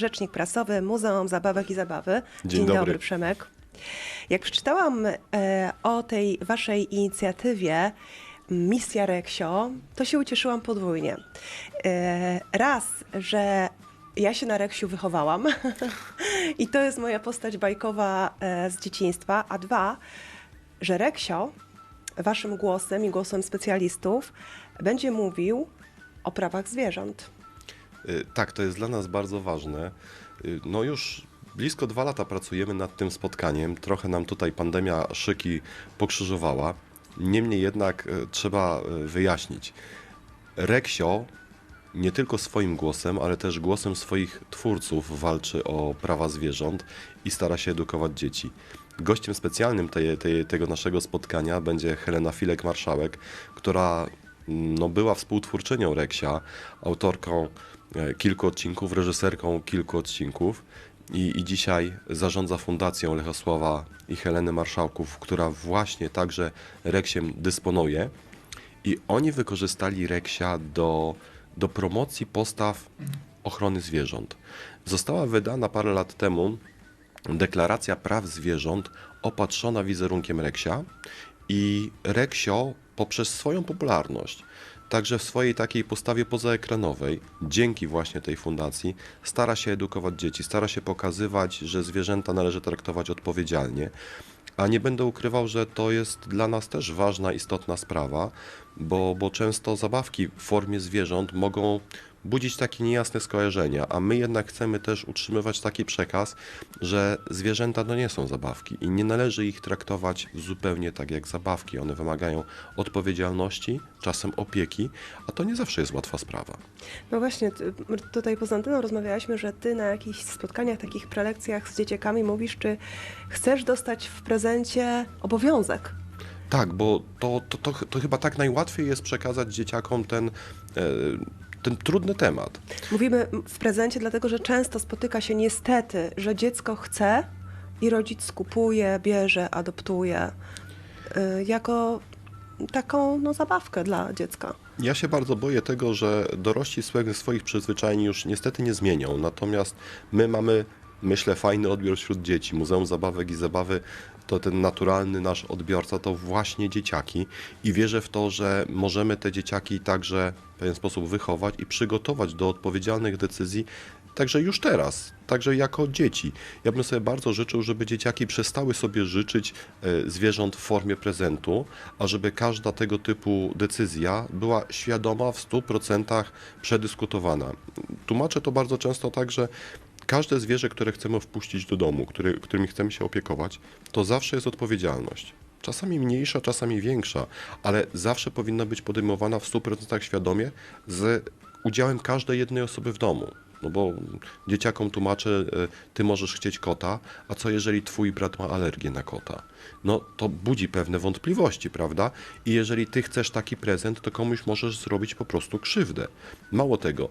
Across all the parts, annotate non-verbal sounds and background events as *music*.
Rzecznik prasowy Muzeum Zabawek i Zabawy. Dzień dobry. Przemek. Jak przeczytałam e, o tej waszej inicjatywie Misja Reksio, to się ucieszyłam podwójnie. E, raz, że ja się na Reksiu wychowałam *laughs* i to jest moja postać bajkowa e, z dzieciństwa, a dwa, że Reksio waszym głosem i głosem specjalistów będzie mówił o prawach zwierząt. Y, Tak, to jest dla nas bardzo ważne. Y, No już blisko dwa lata pracujemy nad tym spotkaniem. Trochę nam tutaj pandemia szyki pokrzyżowała. Niemniej jednak y, trzeba wyjaśnić. Reksio nie tylko swoim głosem, ale też głosem swoich twórców walczy o prawa zwierząt i stara się edukować dzieci. Gościem specjalnym tej, tej, tego naszego spotkania będzie Helena Filek-Marszałek, która mm, no, była współtwórczynią Reksia, autorką kilku odcinków, reżyserką kilku odcinków i, i dzisiaj zarządza Fundacją Lechosława i Heleny Marszałków, która właśnie także Reksiem dysponuje. I oni wykorzystali Reksia do, do promocji postaw ochrony zwierząt. Została wydana parę lat temu deklaracja praw zwierząt opatrzona wizerunkiem Reksia i Reksio poprzez swoją popularność, także w swojej takiej postawie pozaekranowej, dzięki właśnie tej fundacji, stara się edukować dzieci, stara się pokazywać, że zwierzęta należy traktować odpowiedzialnie. A nie będę ukrywał, że to jest dla nas też ważna, istotna sprawa, bo, bo często zabawki w formie zwierząt mogą budzić takie niejasne skojarzenia, a my jednak chcemy też utrzymywać taki przekaz, że zwierzęta to nie są zabawki i nie należy ich traktować zupełnie tak jak zabawki. One wymagają odpowiedzialności, czasem opieki, a to nie zawsze jest łatwa sprawa. No właśnie, tutaj poza anteną rozmawiałyśmy, że ty na jakichś spotkaniach, takich prelekcjach z dzieciakami mówisz, czy chcesz dostać w prezencie obowiązek. Tak, bo to, to, to, to chyba tak najłatwiej jest przekazać dzieciakom ten, e, ten trudny temat. Mówimy w prezencie, dlatego że często spotyka się niestety, że dziecko chce i rodzic skupuje, bierze, adoptuje y, jako taką no, zabawkę dla dziecka. Ja się bardzo boję tego, że dorośli swe- swoich przyzwyczajeń już niestety nie zmienią. Natomiast my mamy, myślę, fajny odbiór wśród dzieci. Muzeum Zabawek i Zabawy to ten naturalny nasz odbiorca to właśnie dzieciaki i wierzę w to, że możemy te dzieciaki także w pewien sposób wychować i przygotować do odpowiedzialnych decyzji Także już teraz, także jako dzieci. Ja bym sobie bardzo życzył, żeby dzieciaki przestały sobie życzyć e, zwierząt w formie prezentu, a żeby każda tego typu decyzja była świadoma w 100% przedyskutowana. Tłumaczę to bardzo często tak, że każde zwierzę, które chcemy wpuścić do domu, który, którym chcemy się opiekować, to zawsze jest odpowiedzialność. Czasami mniejsza, czasami większa, ale zawsze powinna być podejmowana w 100% świadomie z udziałem każdej jednej osoby w domu. No bo dzieciakom tłumaczę, e, ty możesz chcieć kota, a co jeżeli twój brat ma alergię na kota? No to budzi pewne wątpliwości, prawda? I jeżeli ty chcesz taki prezent, to komuś możesz zrobić po prostu krzywdę. Mało tego,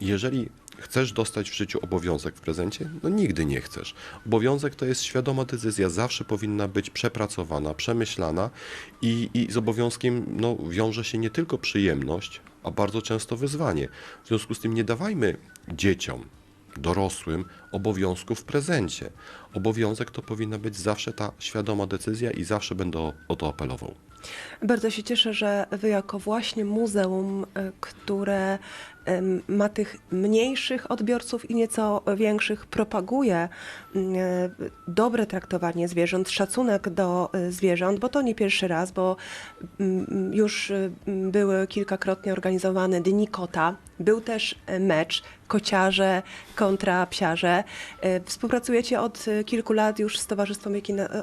jeżeli chcesz dostać w życiu obowiązek w prezencie, no nigdy nie chcesz. Obowiązek to jest świadoma decyzja, zawsze powinna być przepracowana, przemyślana i, i z obowiązkiem no, wiąże się nie tylko przyjemność, a bardzo często wyzwanie. W związku z tym nie dawajmy dzieciom, dorosłym obowiązków w prezencie. Obowiązek to powinna być zawsze ta świadoma decyzja i zawsze będę o, o to apelował. Bardzo się cieszę, że wy jako właśnie muzeum, y, które ma tych mniejszych odbiorców i nieco większych, propaguje y, dobre traktowanie zwierząt, szacunek do y, zwierząt, bo to nie pierwszy raz, bo mm, już y, były kilkakrotnie organizowane Dni Kota, był też mecz kociarze kontra psiarze. Współpracujecie od kilku lat już z Towarzystwem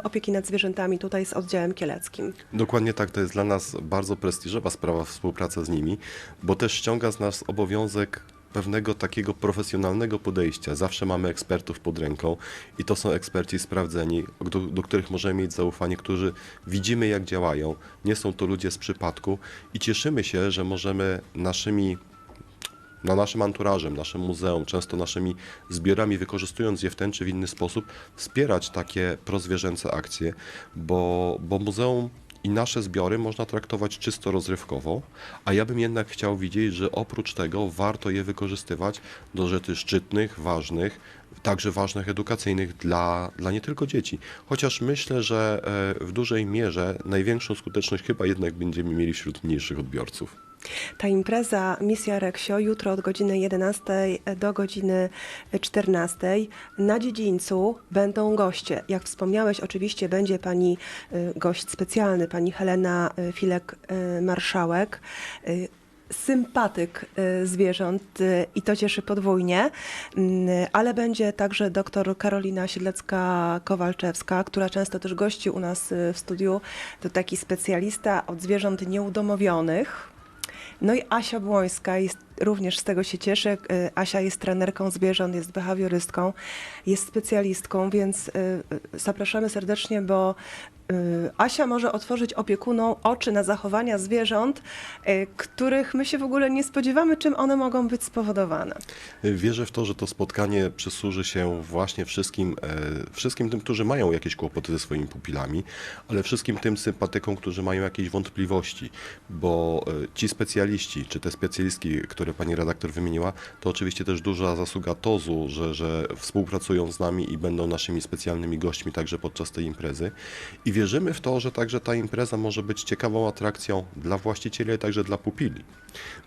Opieki nad Zwierzętami tutaj z oddziałem kieleckim. Dokładnie tak, to jest dla nas bardzo prestiżowa sprawa współpraca z nimi, bo też ściąga z nas obowiązek pewnego takiego profesjonalnego podejścia. Zawsze mamy ekspertów pod ręką i to są eksperci sprawdzeni, do, do których możemy mieć zaufanie, którzy widzimy jak działają. Nie są to ludzie z przypadku i cieszymy się, że możemy naszymi na naszym anturażem, naszym muzeum, często naszymi zbiorami, wykorzystując je w ten czy w inny sposób, wspierać takie prozwierzęce akcje, bo, bo muzeum i nasze zbiory można traktować czysto rozrywkowo, a ja bym jednak chciał widzieć, że oprócz tego warto je wykorzystywać do rzeczy szczytnych, ważnych, także ważnych edukacyjnych dla, dla nie tylko dzieci. Chociaż myślę, że e, w dużej mierze największą skuteczność chyba jednak będziemy mieli wśród mniejszych odbiorców. Ta impreza Misja Reksio jutro od godziny 11 do godziny 14. Na dziedzińcu będą goście. Jak wspomniałeś, oczywiście będzie pani y, gość specjalny, pani Helena y, Filek-Marszałek. Sympatyk y, zwierząt y, i to cieszy podwójnie, Mm, ale będzie także dr Karolina Siedlecka-Kowalczewska, która często też gości u nas y, w studiu. To taki specjalista od zwierząt nieudomowionych. No i Asia Błońska jest również z tego się cieszę. Y, Asia jest trenerką zwierząt, jest behawiorystką, jest specjalistką, więc y, y, zapraszamy serdecznie, bo Asia może otworzyć opiekunom oczy na zachowania zwierząt, których my się w ogóle nie spodziewamy, czym one mogą być spowodowane. Wierzę w to, że to spotkanie przysłuży się właśnie wszystkim, e, wszystkim tym, którzy mają jakieś kłopoty ze swoimi pupilami, ale wszystkim tym sympatykom, którzy mają jakieś wątpliwości, bo e, ci specjaliści, czy te specjalistki, które pani redaktor wymieniła, to oczywiście też duża zasługa TOZU, że, że współpracują z nami i będą naszymi specjalnymi gośćmi także podczas tej imprezy. I wierzymy w to, że także ta impreza może być ciekawą atrakcją dla właścicieli, ale także dla pupili.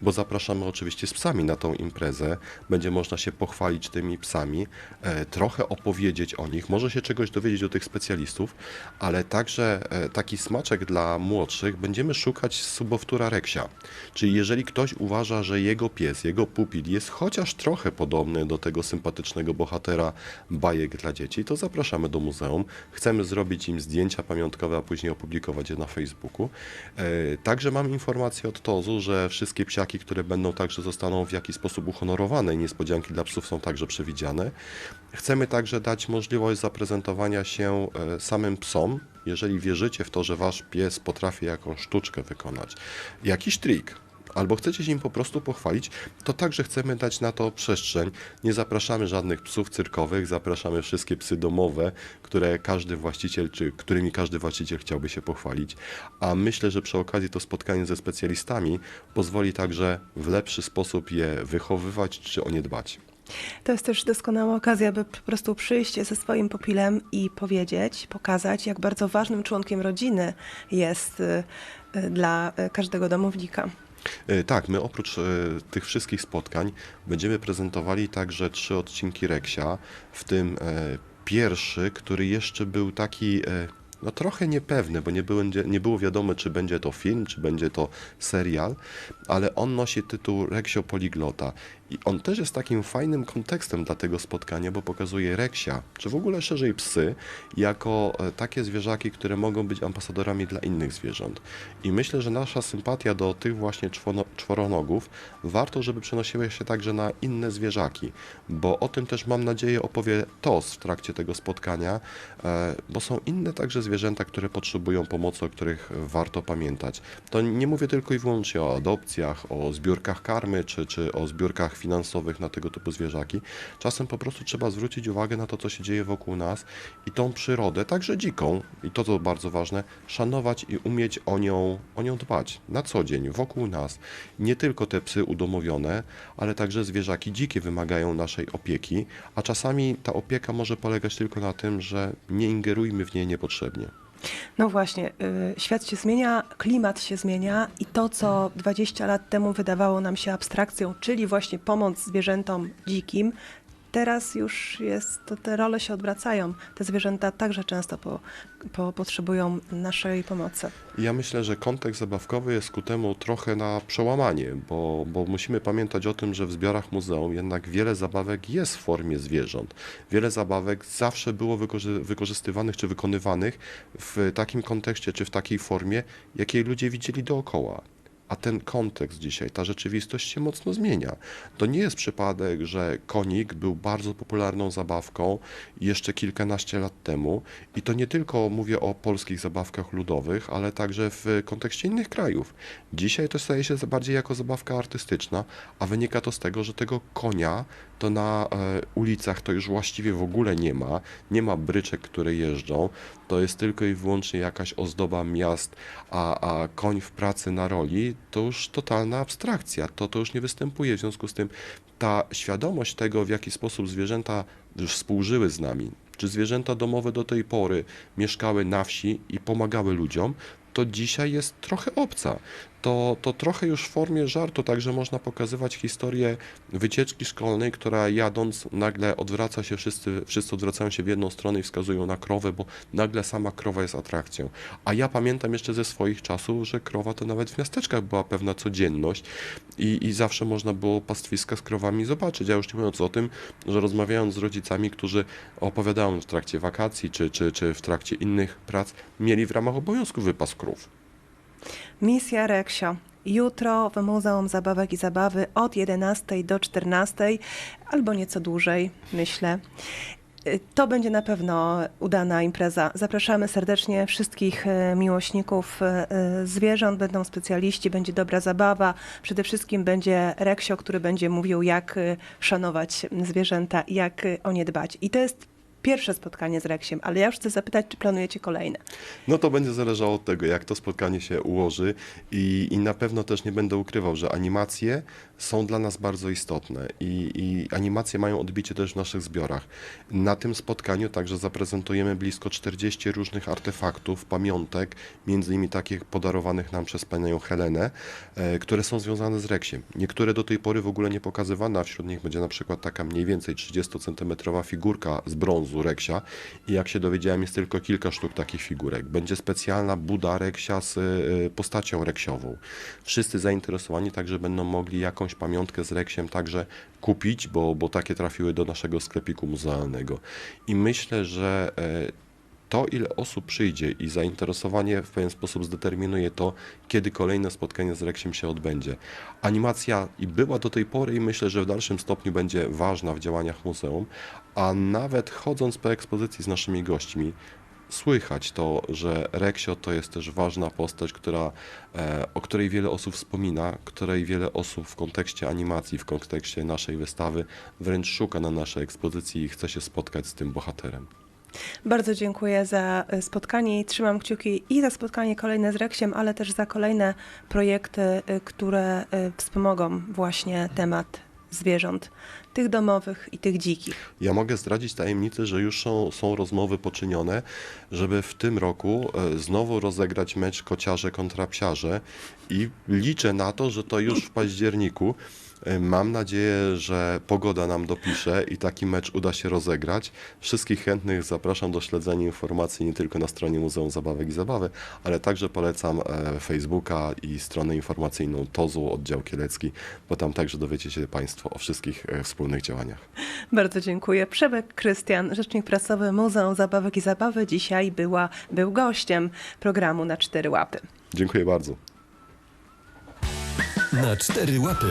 Bo zapraszamy oczywiście z psami na tą imprezę. Będzie można się pochwalić tymi psami, e, trochę opowiedzieć o nich, może się czegoś dowiedzieć o tych specjalistów, ale także e, taki smaczek dla młodszych będziemy szukać subowtóra reksia. Czyli jeżeli ktoś uważa, że jego pies, jego pupil jest chociaż trochę podobny do tego sympatycznego bohatera bajek dla dzieci, to zapraszamy do muzeum. Chcemy zrobić im zdjęcia pamiątkowe, a później opublikować je na Facebooku. E, Także mam informację od TOZU, że wszystkie psiaki, które będą także zostaną w jakiś sposób uhonorowane i niespodzianki dla psów są także przewidziane. Chcemy także dać możliwość zaprezentowania się e, samym psom, jeżeli wierzycie w to, że wasz pies potrafi jakąś sztuczkę wykonać, jakiś trik, albo chcecie się im po prostu pochwalić, to także chcemy dać na to przestrzeń. Nie zapraszamy żadnych psów cyrkowych, zapraszamy wszystkie psy domowe, które każdy właściciel, czy którymi każdy właściciel chciałby się pochwalić. A myślę, że przy okazji to spotkanie ze specjalistami pozwoli także w lepszy sposób je wychowywać, czy o nie dbać. To jest też doskonała okazja, by po prostu przyjść ze swoim pupilem i powiedzieć, pokazać, jak bardzo ważnym członkiem rodziny jest y, y, dla y, każdego domownika. E, Tak, my oprócz e, tych wszystkich spotkań będziemy prezentowali także trzy odcinki Reksia, w tym e, pierwszy, który jeszcze był taki no trochę niepewny, bo nie, nie było wiadomo, czy będzie to film, czy będzie to serial, ale on nosi tytuł Reksio Poliglota. I on też jest takim fajnym kontekstem dla tego spotkania, bo pokazuje Reksia, czy w ogóle szerzej psy, jako e, takie zwierzaki, które mogą być ambasadorami dla innych zwierząt. I myślę, że nasza sympatia do tych właśnie czworonogów warto, żeby przenosiła się także na inne zwierzaki, bo o tym też mam nadzieję opowie TOS w trakcie tego spotkania, e, bo są inne także zwierzęta, które potrzebują pomocy, o których warto pamiętać. To nie mówię tylko i wyłącznie o adopcjach, o zbiórkach karmy, czy, czy o zbiórkach finansowych na tego typu zwierzaki. Czasem po prostu trzeba zwrócić uwagę na to, co się dzieje wokół nas i tą przyrodę, także dziką, i to co bardzo ważne, szanować i umieć o nią, o nią dbać na co dzień, wokół nas. Nie tylko te psy udomowione, ale także zwierzaki dzikie wymagają naszej opieki, a czasami ta opieka może polegać tylko na tym, że nie ingerujmy w nie niepotrzebnie. No właśnie, y, świat się zmienia, klimat się zmienia i to, co 20 lat temu wydawało nam się abstrakcją, czyli właśnie pomoc zwierzętom dzikim, teraz już jest, to te role się odwracają. Te zwierzęta także często po, po, potrzebują naszej pomocy. Ja myślę, że kontekst zabawkowy jest ku temu trochę na przełamanie, bo, bo musimy pamiętać o tym, że w zbiorach muzeum jednak wiele zabawek jest w formie zwierząt. Wiele zabawek zawsze było wykorzy- wykorzystywanych czy wykonywanych w takim kontekście czy w takiej formie, jakiej ludzie widzieli dookoła. A ten kontekst dzisiaj, ta rzeczywistość się mocno zmienia. To nie jest przypadek, że konik był bardzo popularną zabawką jeszcze kilkanaście lat temu i to nie tylko mówię o polskich zabawkach ludowych, ale także w kontekście innych krajów. Dzisiaj to staje się bardziej jako zabawka artystyczna, a wynika to z tego, że tego konia to na e, ulicach to już właściwie w ogóle nie ma. Nie ma bryczek, które jeżdżą. To jest tylko i wyłącznie jakaś ozdoba miast, a, a koń w pracy na roli to już totalna abstrakcja. To, to już nie występuje. W związku z tym ta świadomość tego, w jaki sposób zwierzęta współżyły z nami, czy zwierzęta domowe do tej pory mieszkały na wsi i pomagały ludziom, to dzisiaj jest trochę obca. To, to trochę już w formie żartu także można pokazywać historię wycieczki szkolnej, która jadąc nagle odwraca się, wszyscy, wszyscy odwracają się w jedną stronę i wskazują na krowę, bo nagle sama krowa jest atrakcją. A ja pamiętam jeszcze ze swoich czasów, że krowa to nawet w miasteczkach była pewna codzienność i, i zawsze można było pastwiska z krowami zobaczyć. Ja już nie mówiąc o tym, że rozmawiając z rodzicami, którzy opowiadają w trakcie wakacji czy, czy, czy w trakcie innych prac, mieli w ramach obowiązku wypas krów. Misja Reksio. Jutro w Muzeum Zabawek i Zabawy od 11 do 14, albo nieco dłużej, myślę. To będzie na pewno udana impreza. Zapraszamy serdecznie wszystkich e, miłośników e, e, zwierząt. Będą specjaliści, będzie dobra zabawa. Przede wszystkim będzie Reksio, który będzie mówił, jak szanować zwierzęta jak o nie dbać. I to jest pierwsze spotkanie z Reksiem, ale ja już chcę zapytać, czy planujecie kolejne? No to będzie zależało od tego, jak to spotkanie się ułoży i, i na pewno też nie będę ukrywał, że animacje są dla nas bardzo istotne i, i animacje mają odbicie też w naszych zbiorach. Na tym spotkaniu także zaprezentujemy blisko 40 różnych artefaktów, pamiątek, między innymi takich podarowanych nam przez panią Helenę, e, które są związane z Reksiem. Niektóre do tej pory w ogóle nie pokazywane, a wśród nich będzie na przykład taka mniej więcej 30-centymetrowa figurka z brązu Reksia i jak się dowiedziałem jest tylko kilka sztuk takich figurek. Będzie specjalna buda Reksia z e, postacią reksiową. Wszyscy zainteresowani także będą mogli jakąś pamiątkę z Reksiem także kupić, bo, bo takie trafiły do naszego sklepiku muzealnego. I myślę, że e, to, ile osób przyjdzie i zainteresowanie w pewien sposób zdeterminuje to, kiedy kolejne spotkanie z Reksiem się odbędzie. Animacja i była do tej pory i myślę, że w dalszym stopniu będzie ważna w działaniach muzeum, a nawet chodząc po ekspozycji z naszymi gośćmi, słychać to, że Reksio to jest też ważna postać, która, e, o której wiele osób wspomina, której wiele osób w kontekście animacji, w kontekście naszej wystawy wręcz szuka na naszej ekspozycji i chce się spotkać z tym bohaterem. Bardzo dziękuję za e, spotkanie i trzymam kciuki i za spotkanie kolejne z Reksiem, ale też za kolejne projekty, e, które e, wspomogą właśnie temat zwierząt, tych domowych i tych dzikich. Ja mogę zdradzić tajemnicę, że już są, są rozmowy poczynione, żeby w tym roku znowu rozegrać mecz kociarze kontra psiarze i liczę na to, że to już w październiku. Mam nadzieję, że pogoda nam dopisze i taki mecz uda się rozegrać. Wszystkich chętnych zapraszam do śledzenia informacji nie tylko na stronie Muzeum Zabawek i Zabawy, ale także polecam e, Facebooka i stronę informacyjną TOZU, oddział kielecki, bo tam także dowiecie się Państwo o wszystkich e, wspólnych działaniach. Bardzo dziękuję. Przemek Krystian, rzecznik prasowy Muzeum Zabawek i Zabawy, dzisiaj była, był gościem programu na cztery łapy. Dziękuję bardzo. Na cztery łapy.